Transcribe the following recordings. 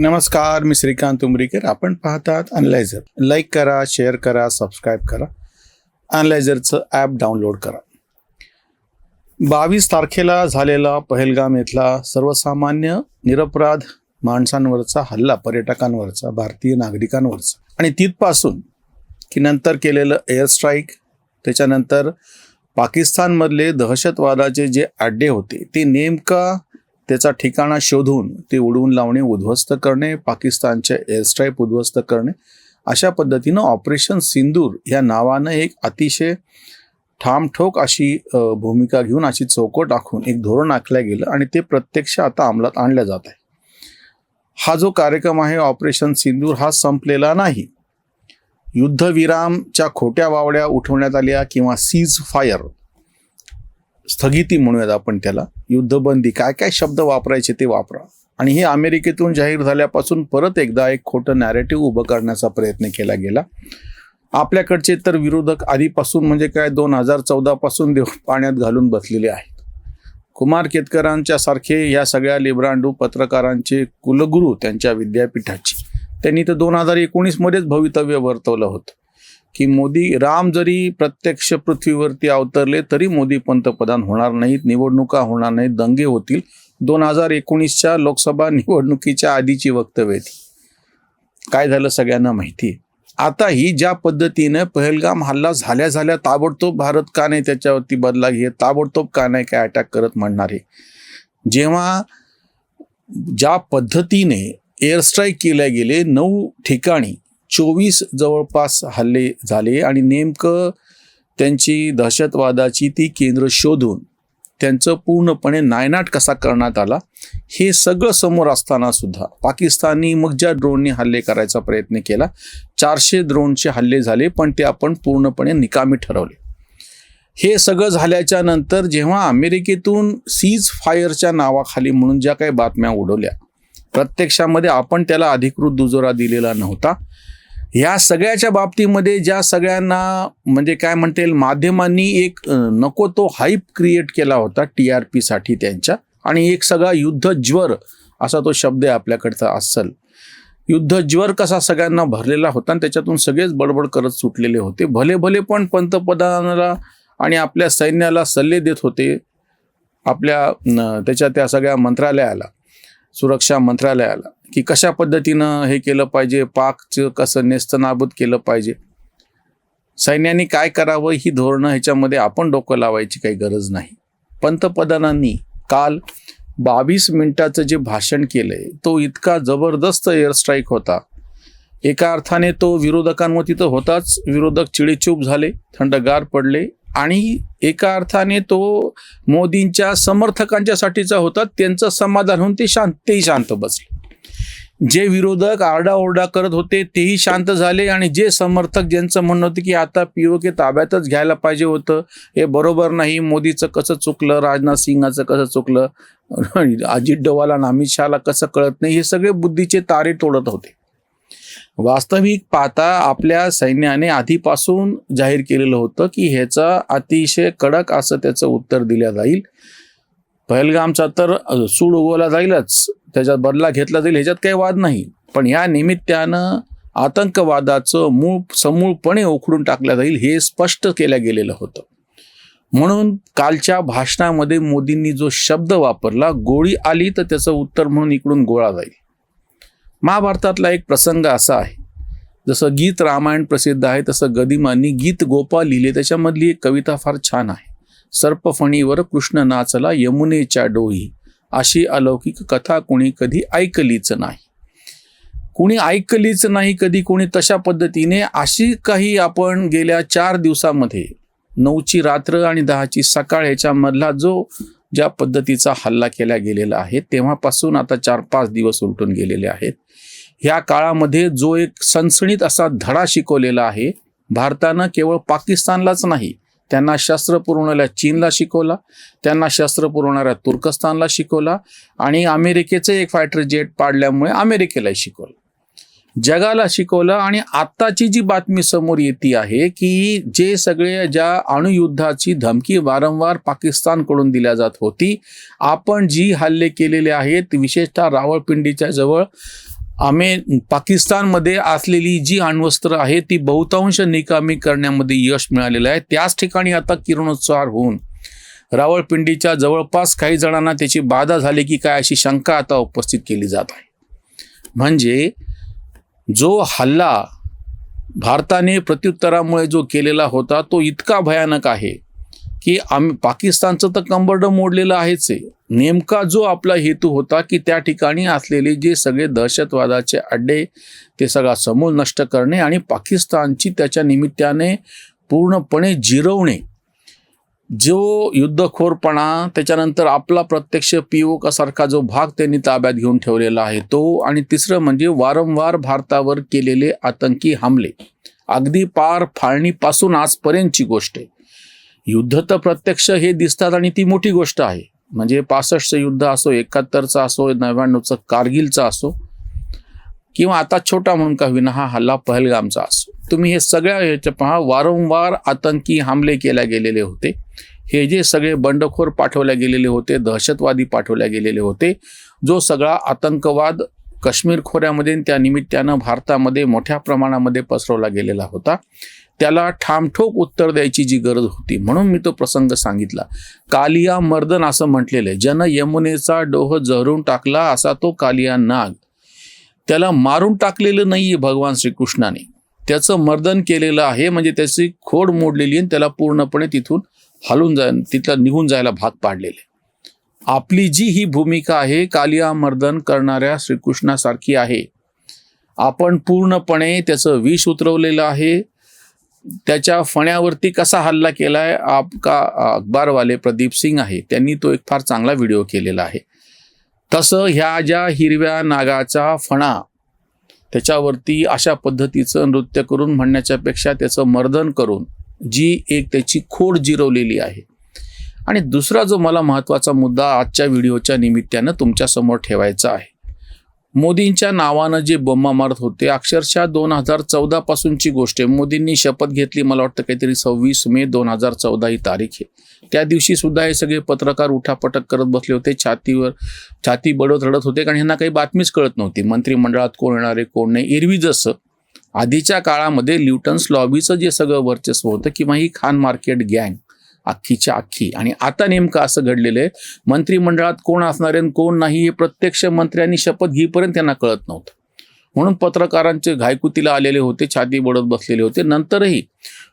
नमस्कार मी श्रीकांत उमरीकर. आपण पाहतात अनलायझर लाईक करा शेअर करा सबस्क्राईब करा. अनलायझरचं ॲप डाउनलोड करा. बावीस तारखेला झालेला पहलगाम येथला सर्वसामान्य निरपराध माणसांवरचा हल्ला पर्यटकांवरचा भारतीय नागरिकांवरचा. आणि तिथपासून की नंतर केलेलं एअर स्ट्राईक त्याच्यानंतर पाकिस्तानमधले दहशतवादाचे जे अड्डे होते ते नेमका त्याचा ठिकाणा शोधून ते उडवून लावणे उद्ध्वस्त करणे पाकिस्तानचे एअरस्ट्राईप उद्ध्वस्त करणे अशा पद्धतीनं ऑपरेशन सिंदूर या नावानं एक अतिशय ठामठोक अशी भूमिका घेऊन अशी चौकट आखून एक धोरण आखलं गेलं आणि ते प्रत्यक्ष आता अंमलात आणलं जात आहे. हा जो कार्यक्रम आहे ऑपरेशन सिंदूर हा संपलेला नाही. युद्धविरामच्या खोट्या वावड्या उठवण्यात आल्या किंवा सीज फायर स्थगिती म्हणूयात आपण त्याला. युद्धबंदी काय काय शब्द वापरायचे ते वापरा. आणि हे अमेरिकेतून जाहीर झाल्यापासून परत एकदा एक खोटं नॅरेटिव्ह उभं करण्याचा प्रयत्न केला गेला. आपल्याकडचे तर विरोधक आधीपासून म्हणजे काय दोन हजार चौदापासून देव पाण्यात घालून बसलेले आहेत. कुमार केतकरांच्या सारखे या सगळ्या लिब्रांडू पत्रकारांचे कुलगुरू त्यांच्या विद्यापीठाची. त्यांनी तर दोन हजार एकोणीसमध्येच भवितव्य वर्तवलं होतं. की मोदी राम जरी प्रत्यक्ष पृथ्वीवरती अवतरले तरी मोदी पंतप्रधान होणार नाहीत निवडणुका होणार नाहीत दंगे होतील. दोन हजार एकोणीसच्या लोकसभा निवडणुकीच्या आधीची वक्तव्य ती. काय झालं सगळ्यांना माहिती आहे आता ही ज्या पद्धतीनं पहलगाम हल्ला झाल्या झाल्या ताबडतोब भारत का नाही त्याच्यावरती बदला घेत ताबडतोब का नाही काय अटॅक करत म्हणणार आहे जेव्हा ज्या पद्धतीने एअर स्ट्राईक केल्या गेले नऊ ठिकाणी चोवीस जवळपास हल्ले झाले आणि नेमकं त्यांची दहशतवादाची ती केंद्र शोधून त्यांचं पूर्णपणे नायनाट कसा करण्यात आला हे सगळं समोर असताना सुद्धा पाकिस्तानी मग ज्या ड्रोनने हल्ले करायचा प्रयत्न केला चारशे ड्रोनचे हल्ले झाले पण ते आपण पूर्णपणे निकामी ठरवले. हे सगळं झाल्याच्यानंतर जेव्हा अमेरिकेतून सीज फायरच्या नावाखाली म्हणून ज्या काही बातम्या उडवल्या प्रत्यक्षामध्ये आपण त्याला अधिकृत दुजोरा दिलेला नव्हता. या सगळ्याच्या बाबतीमध्ये ज्या सगळ्यांना म्हणजे काय म्हणता येईल माध्यमांनी एक नको तो हाईप क्रिएट केला होता टी आर पीसाठी त्यांच्या. आणि एक सगळा युद्ध ज्वर असा तो शब्द आहे आपल्याकडचा अस्सल. युद्ध ज्वर कसा सगळ्यांना भरलेला होता आणि त्याच्यातून सगळेच बडबड करत सुटलेले होते. भले भले पण पंतप्रधानाला आणि आपल्या सैन्याला सल्ले देत होते. आपल्या त्याच्या त्या सगळ्या मंत्रालयाला. सुरक्षा मंत्रालयाला की कशा पद्धतीनं हे केलं पाहिजे पाकचं कसं नेस्तनाबूत केलं पाहिजे. सैन्याने काय करावं ही धोरणं ह्याच्यामध्ये आपण डोकं लावायची काही गरज नाही. पंतप्रधानांनी काल बावीस मिनिटाचं जे भाषण केलंय तो इतका जबरदस्त एअर स्ट्राईक होता. एका अर्थाने तो विरोधकांवर तिथं होताच. विरोधक चिडीचूप झाले थंडगार पडले. आणि एका अर्थाने तो मोदींच्या समर्थकांच्यासाठीचा होता त्यांचं समाधान होऊन ते शांत तेही शांत बसले. जे विरोधक आरडाओरडा करत होते तेही शांत झाले आणि जे समर्थक ज्यांचं म्हणणं होतं की आता पीओके ताब्यातच घ्यायला पाहिजे होतं हे बरोबर नाही मोदीचं कसं चुकलं राजनाथ सिंगाचं कसं चुकलं अजित डोवाल आणि अमित शहाला कसं कळत नाही हे सगळे बुद्धीचे तारे तोडत होते. वास्तविक पाहता आपल्या सैन्याने आधीपासून जाहीर केलेलं होतं की ह्याचं अतिशय कडक असं त्याचं उत्तर दिलं जाईल. पहलगामचा तर सूड उगवला जाईलच त्याच्यात बदला घेतला जाईल ह्याच्यात काही वाद नाही. पण या निमित्तानं आतंकवादाचं मूळ समूळपणे उखडून टाकलं जाईल हे स्पष्ट केलं गेलेलं होतं. म्हणून कालच्या भाषणामध्ये मोदींनी जो शब्द वापरला गोळी आली तर त्याचं उत्तर म्हणून इकडून गोळा जाईल. महाभारतातला एक प्रसंग असा आहे. जसं गीत रामायण प्रसिद्ध आहे तसं गदिमांनी गीत गोपाळ लिहिले. त्याच्यामधली एक कविता फार छान आहे. सर्पफणीवर कृष्ण नाचला यमुनेच्या डोही अशी अलौकिक कथा कोणी कधी ऐकलीच नाही. कुणी ऐकलीच नाही कधी कोणी तशा पद्धतीने. अशी काही आपण गेल्या चार दिवसामध्ये नऊची रात्र आणि दहाची सकाळ ह्याच्यामधला जो ज्या पद्धतीचा हल्ला केला गेलेला आहे तेव्हापासून आता चार पाच दिवस उलटून गेलेले आहेत. ह्या काळामध्ये जो एक सणसणीत असा धडा शिकवलेला आहे भारतानं केवळ पाकिस्तानलाच नाही त्यांना शस्त्र पुरवणाऱ्या चीनला शिकवला त्यांना शस्त्र पुरवणाऱ्या तुर्कस्तानला शिकवला आणि अमेरिकेचं एक फायटर जेट पाडल्यामुळे अमेरिकेलाही शिकवलं. जगाला शिकवलं आणि आत्ताची जी बातमी समोर येते आहे की जे सगळे ज्या अणुयुद्धाची धमकी वारंवार पाकिस्तानकडून दिल्या जात होती आपण जी हल्ले केलेले आहेत विशेषतः रावळपिंडीच्या जवळ आम्ही पाकिस्तानमध्ये असलेली जी अण्वस्त्र आहे ती बहुतांश निकामी करण्यामध्ये यश मिळालेलं आहे. त्याच ठिकाणी आता किरणोत्सार होऊन रावळपिंडीच्या जवळपास काही जणांना त्याची बाधा झाली की काय अशी शंका आता उपस्थित केली जात आहे. म्हणजे जो हल्ला भारताने प्रत्युत्तरामुळे जो केलेला होता तो इतका भयानक आहे की आम्ही पाकिस्तानचं तर कंबरडं मोडलेलं आहेच आहे. नेमका जो आपला हेतू होता की त्या ठिकाणी असलेले जे सगळे दहशतवादाचे अड्डे ते सगळा समूळ नष्ट करणे आणि पाकिस्तानची त्याच्या निमित्ताने पूर्णपणे जिरवणे. जो युद्धखोरपणा त्याच्यानंतर आपला प्रत्यक्ष पीओ सारखा जो भाग त्यांनी ताब्यात घेऊन ठेवलेला आहे तो आणि तिसरं म्हणजे वारंवार भारतावर केलेले आतंकी हमले. अगदी पार फाळणीपासून आजपर्यंतची गोष्ट आहे. युद्ध तर प्रत्यक्ष हे दिसतात आणि ती मोठी गोष्ट आहे. म्हणजे पासष्टचं युद्ध असो एकाहत्तरचा असो नव्याण्णवचं कारगिलचा असो किंवा आता छोटा म्हणून का विना हा हल्ला पहलगामचा असो. तुम्ही हे सगळ्या ह्याच्या पहा वारंवार आतंकी हमले केल्या गेलेले होते. हे जे सगळे बंडखोर पाठवल्या गेलेले होते दहशतवादी पाठवल्या गेलेले होते जो सगळा आतंकवाद काश्मीर खोऱ्यामध्ये त्या निमित्तानं भारतामध्ये मोठ्या प्रमाणामध्ये पसरवला गेलेला होता. त्याला ठामठोक उत्तर द्यायची जी गरज होती. म्हणून मी तो प्रसंग सांगितला. कालिया मर्दन असं म्हटलेलं आहे. जन यमुनेचा डोह जहरून टाकला असा तो कालिया नाग. त्याला मारून टाकलेलं नाहीये भगवान श्रीकृष्णाने. त्याचं मर्दन केलेलं आहे म्हणजे त्याची खोड मोडलेली आणि त्याला पूर्णपणे तिथून हलून जा तिथला निघून जायला भाग पाडलेले आपली जी ही भूमिका आहे कालिया मर्दन करणाऱ्या श्रीकृष्णासारखी आहे. आपण पूर्णपणे त्याचं विष उतरवलेलं आहे. त्याच्या फण्यावरती कसा हल्ला केलाय आपका अखबारवाले प्रदीप सिंग आहे. त्यांनी तो एक फार चांगला व्हिडिओ केलेला आहे. तसं ह्या ज्या हिरव्या नागाचा फणा त्याच्यावरती अशा पद्धतीचं नृत्य करून म्हणण्याच्या पेक्षा त्याचं मर्दन करून जी एक त्याची खोड जिरवलेली आहे. आणि दुसरा जो मला महत्त्वाचा मुद्दा आजच्या व्हिडिओच्या निमित्तानं तुमच्यासमोर ठेवायचा आहे मोदींच्या नावानं जे बम्मा मारत होते अक्षरशः दोन हजार चौदा पासूनची गोष्ट आहे. मोदींनी शपथ घेतली मला वाटतं काहीतरी सव्वीस मे दोन हजार चौदा ही तारीख आहे. त्या दिवशी सुद्धा हे सगळे पत्रकार उठापटक करत बसले होते छातीवर छाती बडत रडत होते कारण ह्यांना काही बातमीच कळत नव्हती. मंत्रिमंडळात कोण येणारे कोण नाही. एरवी जसं आधीच्या काळामध्ये ल्युटन्स लॉबीचं जे सगळं वर्चस्व होतं किंवा ही खान मार्केट गँग अख्खीच्या अख्खी आणि आता नेमकं असं घडलेलं आहे मंत्रिमंडळात कोण असणार आहे आणि कोण नाही हे प्रत्यक्ष मंत्र्यांनी शपथ घेईपर्यंत त्यांना कळत नव्हतं. म्हणून पत्रकारांचे घायकुतीला आलेले होते छाती बडत बसलेले होते नंतरही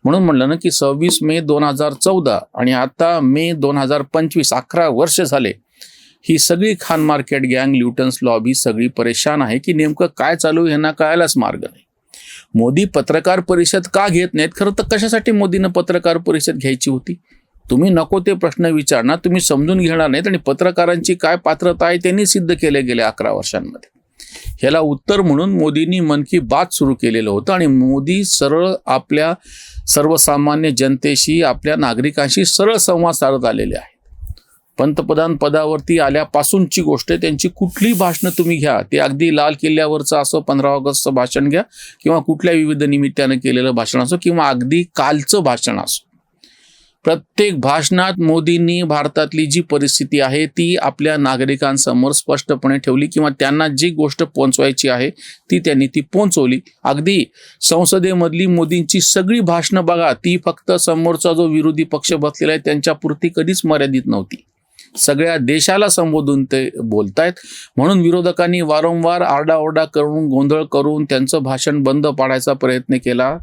म्हणून म्हणलं ना की सव्वीस मे दोन हजार चौदा आणि आता मे दोन हजार पंचवीस अकरा वर्ष झाले. ही सगळी खान मार्केट गँग ल्युटन्स लॉबी सगळी परेशान आहे की नेमकं काय चालू आहे ह्यांना कळायलाच मार्ग नाही. मोदी पत्रकार परिषद का घेत नाहीत? खरं तर कशासाठी मोदीनं पत्रकार परिषद घ्यायची होती? तुम्ही नको ते प्रश्न विचारणार तुम्ही समजून घेणार नाहीत आणि पत्रकारांची काय पात्रता आहे त्यांनी सिद्ध केले गेले अकरा वर्षांमध्ये. ह्याला उत्तर म्हणून मोदींनी मन की बात सुरू केलेलं होतं आणि मोदी सरळ आपल्या सर्वसामान्य जनतेशी आपल्या नागरिकांशी सरळ संवाद साधत आलेले आहेत. पंतप्रधान पदावरती आल्यापासूनची गोष्ट आहे त्यांची कुठली भाषणं तुम्ही घ्या. ते अगदी लाल किल्ल्यावरचं असो पंधरा ऑगस्टचं भाषण घ्या किंवा कुठल्या विविध निमित्तानं केलेलं भाषण असो किंवा अगदी कालचं भाषण असो. प्रत्येक भाषणात मोदींनी भारतातली जी परिस्थिती आहे ती आपल्या नागरिकांसमोर स्पष्टपणे ठेवली किंवा त्यांना जी गोष्ट पोहोचवायची आहे ती त्यांनी ती पोहोचवली. अगदी संसदेमधली मोदींची सगळी भाषणं बघा ती फक्त समोरचा जो विरोधी पक्ष बसलेला आहे त्यांच्यापुरती कधीच मर्यादित नव्हती. सगळ्या देशाला संबोधून ते बोलतायत. म्हणून विरोधकांनी वारंवार आरडाओरडा करून गोंधळ करून त्यांचं भाषण बंद पाडायचा प्रयत्न केला.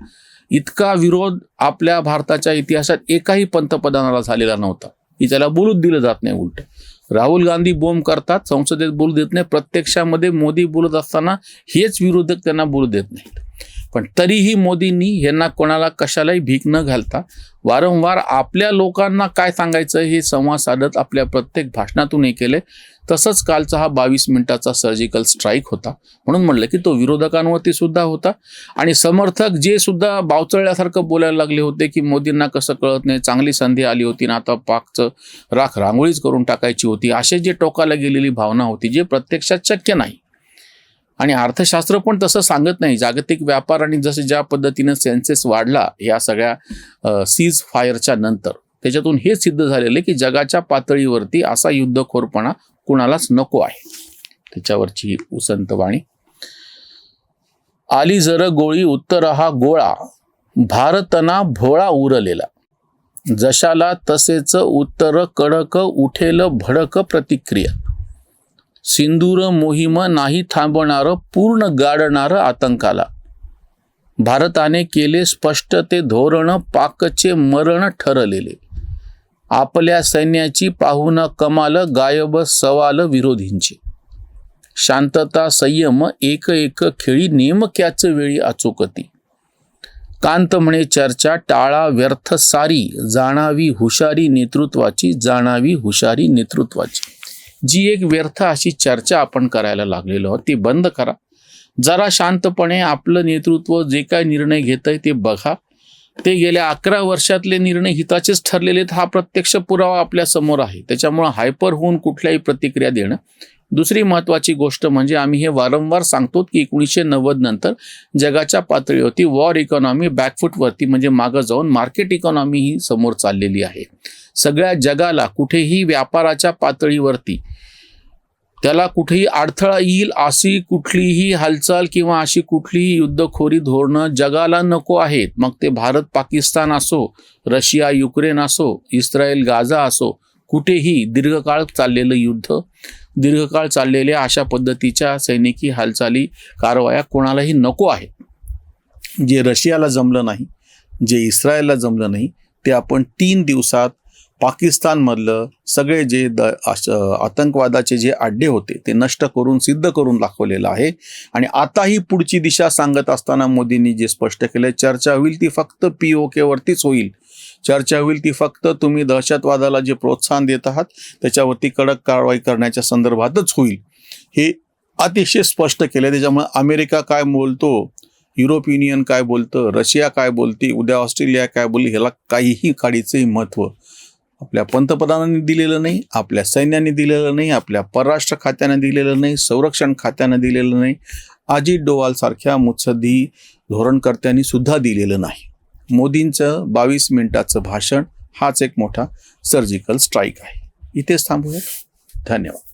इतका विरोध आपल्या भारताच्या इतिहासात एकाही पंतप्रधानाला झालेला नव्हता. की त्याला बोलूच दिलं जात नाही उलट. राहुल गांधी बोंब करतात संसदेत बोलू देत नाही प्रत्यक्षामध्ये मोदी बोलत असताना हेच विरोधक त्यांना बोलू देत नाहीत. पण तरीही मोदींनी यांना कोणाला कशालाही भीक न घालता वारंवार आपल्या लोकांना काय सांगायचं हे संवाद साधत आपल्या प्रत्येक भाषणातून हे केले. तसंच कालचा हा बावीस मिनिटाचा सर्जिकल स्ट्राईक होता. म्हणून म्हणलं की तो विरोधकांवरती सुद्धा होता. आणि समर्थक जे सुद्धा बावचळल्यासारखं बोलायला लागले होते की मोदींना कसं कळत नाही चांगली संधी आली होती ना आता पाकचं राख रांगोळीच करून टाकायची होती. असे जे टोकाला गेलेली भावना होती जे प्रत्यक्षात शक्य नाही. आणि अर्थशास्त्र पण तसं सांगत नाही. जागतिक व्यापार आणि जसं ज्या पद्धतीनं सेन्सेस वाढला या सगळ्या सीज फायरच्या नंतर त्याच्यातून हे सिद्ध झालेलं की जगाच्या पातळीवरती असा युद्धखोरपणा कुणालाच नको आहे. त्याच्यावरची ही उसंत वाणी. आली जर गोळी उत्तर हा गोळा. भारतना भोळा उरलेला. जशाला तसेच उत्तर कडक उठेल भडक प्रतिक्रिया. सिंदूर मोहीम नाही थांबणारं पूर्ण गाडणारं आतंकाला. भारताने केले स्पष्ट ते धोरण पाकचे मरण ठरलेले. आपल्या सैन्याची पाहुणा कमाल गायब सवाल विरोधींचे. शांतता संयम एक एक खेळी नेमक्याच वेळी अचूकती. कांत म्हणे चर्चा टाळा व्यर्थ सारी जाणावी हुशारी नेतृत्वाची जाणावी हुशारी नेतृत्वाची. जी एक व्यर्थ अशी चर्चा आपण करायला लागलेलो आहोत ती बंद करा. जरा शांतपणे आपलं नेतृत्व जे काय निर्णय घेत आहे ते बघा. ते गेल्या अकरा वर्षातले निर्णय हिताचेच ठरलेले आहेत हा प्रत्यक्ष पुरावा आपल्यासमोर आहे. त्याच्यामुळं हायपर होऊन कुठल्याही प्रतिक्रिया देणं. दुसरी महत्त्वाची गोष्ट म्हणजे आम्ही हे वारंवार सांगतो की एकोणीसशे नव्वद नंतर जगाच्या पातळीवरती वॉर इकॉनॉमी बॅकफूटवरती म्हणजे मागं जाऊन मार्केट इकॉनॉमी ही समोर चाललेली आहे. सगळ्या जगाला कुठेही व्यापाराच्या पातळीवरती त्याला कुठेही अडथळा येईल अशी कुठलीही हालचाल किंवा अशी कुठलीही युद्धखोरी धोरणं जगाला नको आहेत. मग ते भारत पाकिस्तान असो रशिया युक्रेन असो इस्रायल गाझा असो कुठेही दीर्घकाळ चाललेलं युद्ध दीर्घकाळ चाललेल्या अशा पद्धतीच्या सैनिकी हालचाली कारवाया कोणालाही नको आहे जे रशियाला जमलं नाही जे इस्रायलला जमलं नाही ते आपण तीन दिवसात पाकिस्तानमधलं सगळे जे द आतंकवादाचे जे आड्डे होते ते नष्ट करून सिद्ध करून दाखवलेलं आहे. आणि आताही पुढची दिशा सांगत असताना मोदींनी जे स्पष्ट केलं चर्चा होईल ती फक्त पी ओ केवरतीच होईल. चर्चा होईल ती फक्त तुम्ही दहशतवादाला जे प्रोत्साहन देत आहात त्याच्यावरती कडक कारवाई करण्याच्या संदर्भातच होईल. हे अतिशय स्पष्ट केलं त्याच्यामुळे अमेरिका काय बोलतो युरोप युनियन काय बोलतं रशिया काय बोलते उद्या ऑस्ट्रेलिया काय बोलली ह्याला काहीही काडीचंही महत्त्व आपल्या पंतप्रधानांनी दिलेलं नाही आपल्या सैन्याने दिलेलं नाही आपल्या परराष्ट्र खात्याने दिलेलं नाही संरक्षण खात्याने दिलेलं नाही. अजित डोवालसारख्या मुत्सद्दी धोरणकर्त्यांनी सुद्धा दिलेलं नाही. मोदींचं बावीस मिनिटाचं भाषण हाच एक मोठा सर्जिकल स्ट्राईक आहे. इथेच थांबूया धन्यवाद.